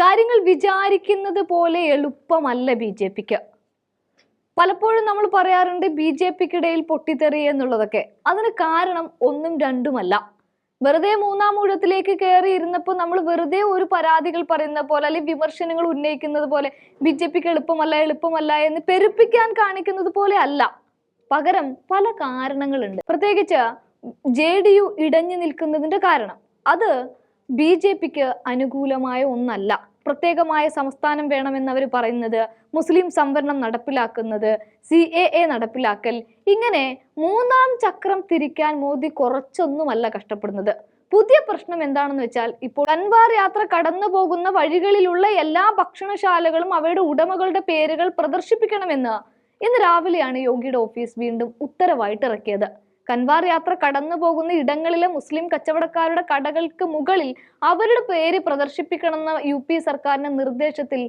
കാര്യങ്ങൾ വിചാരിക്കുന്നത് പോലെ എളുപ്പമല്ല ബി ജെ പിക്ക്. പലപ്പോഴും നമ്മൾ പറയാറുണ്ട് ബി ജെ പിക്കിടയിൽ പൊട്ടിത്തെറി എന്നുള്ളതൊക്കെ. അതിന് കാരണം ഒന്നും രണ്ടുമല്ല. വെറുതെ മൂന്നാം ഊഴത്തിലേക്ക് കയറി ഇരുന്നപ്പോൾ നമ്മൾ വെറുതെ ഒരു പരാതികൾ പറയുന്ന പോലെ അല്ലെങ്കിൽ വിമർശനങ്ങൾ ഉന്നയിക്കുന്നത് പോലെ ബി ജെ പിക്ക് എളുപ്പമല്ല എളുപ്പമല്ല എന്ന് പെരുപ്പിക്കാൻ കാണിക്കുന്നത് പോലെ അല്ല. പകരം പല കാരണങ്ങളുണ്ട്. പ്രത്യേകിച്ച് ജെ ഡി യു ഇടഞ്ഞു നിൽക്കുന്നതിന്റെ കാരണം. അത് ബി ജെ പിക്ക് അനുകൂലമായ ഒന്നല്ല. പ്രത്യേകമായ സംസ്ഥാനം വേണമെന്ന് അവർ പറയുന്നത് മുസ്ലിം സംവരണം നടപ്പിലാക്കുന്നത് സി എ എ നടപ്പിലാക്കൽ. ഇങ്ങനെ മൂന്നാം ചക്രം തിരിക്കാൻ മോദി കുറച്ചൊന്നുമല്ല കഷ്ടപ്പെടുന്നത്. പുതിയ പ്രശ്നം എന്താണെന്ന് വെച്ചാൽ ഇപ്പോൾ കൻവാർ യാത്ര കടന്നു പോകുന്ന വഴികളിലുള്ള എല്ലാ ഭക്ഷണശാലകളും അവയുടെ ഉടമകളുടെ പേരുകൾ പ്രദർശിപ്പിക്കണമെന്ന് ഇന്ന് രാവിലെയാണ് യോഗിയുടെ ഓഫീസ് വീണ്ടും ഉത്തരവായിട്ട് ഇറക്കിയത് കൻവാർ യാത്ര കടന്നു പോകുന്ന ഇടങ്ങളിലെ മുസ്ലിം കച്ചവടക്കാരുടെ കടകൾക്ക് മുകളിൽ അവരുടെ പേര് പ്രദർശിപ്പിക്കണമെന്ന യു പി സർക്കാരിന്റെ നിർദ്ദേശത്തിൽ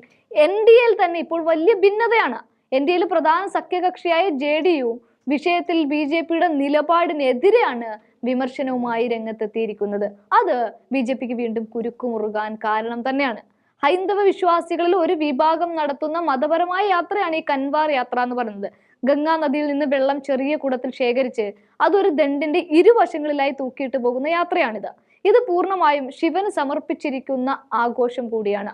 എൻ ഡി എൽ തന്നെ ഇപ്പോൾ വലിയ ഭിന്നതയാണ്. എൻ ഡി എയിൽ പ്രധാന സഖ്യകക്ഷിയായ ജെ ഡി യു വിഷയത്തിൽ ബി ജെ പിയുടെ നിലപാടിനെതിരെയാണ് വിമർശനവുമായി രംഗത്തെത്തിയിരിക്കുന്നത്. അത് ബി ജെ പിക്ക് വീണ്ടും കുരുക്കുമുറുകാൻ കാരണം തന്നെയാണ്. ഹൈന്ദവ വിശ്വാസികളിൽ ഒരു വിഭാഗം നടത്തുന്ന മതപരമായ യാത്രയാണ് ഈ കൻവാർ യാത്ര എന്ന് പറയുന്നത്. ഗംഗാ നദിയിൽ നിന്ന് വെള്ളം ചെറിയ കുടത്തിൽ ശേഖരിച്ച് അതൊരു ദണ്ടിന്റെ ഇരുവശങ്ങളിലായി തൂക്കിയിട്ട് പോകുന്ന യാത്രയാണിത്. ഇത് പൂർണമായും ശിവന് സമർപ്പിച്ചിരിക്കുന്ന ആഘോഷം കൂടിയാണ്.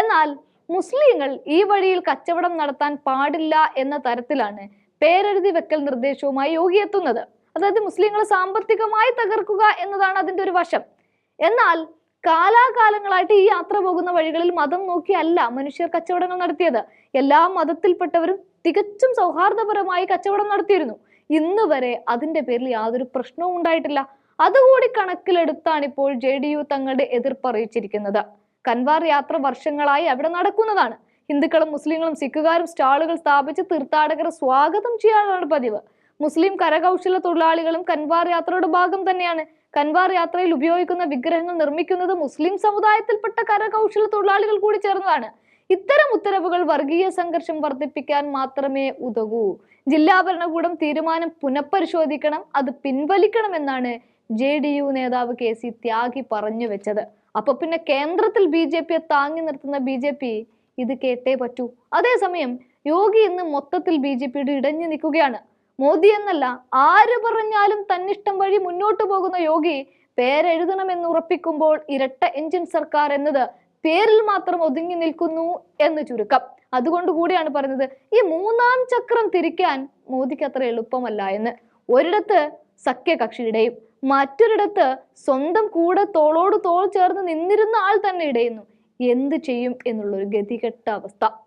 എന്നാൽ മുസ്ലിങ്ങൾ ഈ വഴിയിൽ കച്ചവടം നടത്താൻ പാടില്ല എന്ന തരത്തിലാണ് പേരെഴുതി വെക്കൽ നിർദ്ദേശവുമായി യോഗി എത്തുന്നത്. അതായത് മുസ്ലിങ്ങളെ സാമ്പത്തികമായി തകർക്കുക എന്നതാണ് അതിന്റെ ഒരു വശം. എന്നാൽ കാലാകാലങ്ങളായിട്ട് ഈ യാത്ര പോകുന്ന വഴികളിൽ മതം നോക്കിയല്ല മനുഷ്യർ കച്ചവടങ്ങൾ നടത്തിയത്. എല്ലാ മതത്തിൽപ്പെട്ടവരും തികച്ചും സൗഹാർദ്ദപരമായി കച്ചവടം നടത്തിയിരുന്നു. ഇന്ന് വരെ അതിന്റെ പേരിൽ യാതൊരു പ്രശ്നവും ഉണ്ടായിട്ടില്ല. അതുകൂടി കണക്കിലെടുത്താണ് ഇപ്പോൾ ജെ ഡി യു തങ്ങളുടെ എതിർപ്പ് അറിയിച്ചിരിക്കുന്നത്. കൻവാർ യാത്ര വർഷങ്ങളായി അവിടെ നടക്കുന്നതാണ്. ഹിന്ദുക്കളും മുസ്ലിങ്ങളും സിഖുകാരും സ്റ്റാളുകൾ സ്ഥാപിച്ച് തീർത്ഥാടകരെ സ്വാഗതം ചെയ്യാനാണ് പതിവ്. മുസ്ലിം കരകൗശല തൊഴിലാളികളും കൻവാർ യാത്രയുടെ ഭാഗം തന്നെയാണ്. കൻവാർ യാത്രയിൽ ഉപയോഗിക്കുന്ന വിഗ്രഹങ്ങൾ നിർമ്മിക്കുന്നത് മുസ്ലിം സമുദായത്തിൽപ്പെട്ട കരകൗശല തൊഴിലാളികൾ കൂടി ചേർന്നതാണ്. ഇത്തരം ഉത്തരവുകൾ വർഗീയ സംഘർഷം വർദ്ധിപ്പിക്കാൻ മാത്രമേ ഉതകൂ. ജില്ലാ ഭരണകൂടം തീരുമാനം പുനഃപരിശോധിക്കണം അത് പിൻവലിക്കണമെന്നാണ് ജെ ഡി യു നേതാവ് കെ സി ത്യാഗി പറഞ്ഞു വെച്ചത്. അപ്പൊ പിന്നെ കേന്ദ്രത്തിൽ ബി ജെ പിയെ താങ്ങി നിർത്തുന്ന ബി ജെ പി ഇത് കേട്ടേ പറ്റൂ. അതേസമയം യോഗി ഇന്ന് മൊത്തത്തിൽ ബി ജെ പിയുടെ ഇടഞ്ഞു നിൽക്കുകയാണ്. മോദി എന്നല്ല ആര് പറഞ്ഞാലും തന്നിഷ്ടം വഴി മുന്നോട്ട് പോകുന്ന യോഗി പേരെഴുതണമെന്ന് ഉറപ്പിക്കുമ്പോൾ ഇരട്ട എഞ്ചിൻ സർക്കാർ എന്നത് പേരിൽ മാത്രം ഒതുങ്ങി നിൽക്കുന്നു എന്ന് ചുരുക്കം. അതുകൊണ്ട് കൂടിയാണ് പറയുന്നത് ഈ മൂന്നാം ചക്രം തിരിക്കാൻ മോദിക്ക് അത്ര എളുപ്പമല്ല എന്ന്. ഒരിടത്ത് സഖ്യകക്ഷിയുടെയും മറ്റൊരിടത്ത് സ്വന്തം കൂടെ തോളോട് തോൾ ചേർന്ന് നിന്നിരുന്ന ആൾ തന്നെ ഇടയുന്നു. എന്ത് ചെയ്യും എന്നുള്ളൊരു ഗതികെട്ട അവസ്ഥ.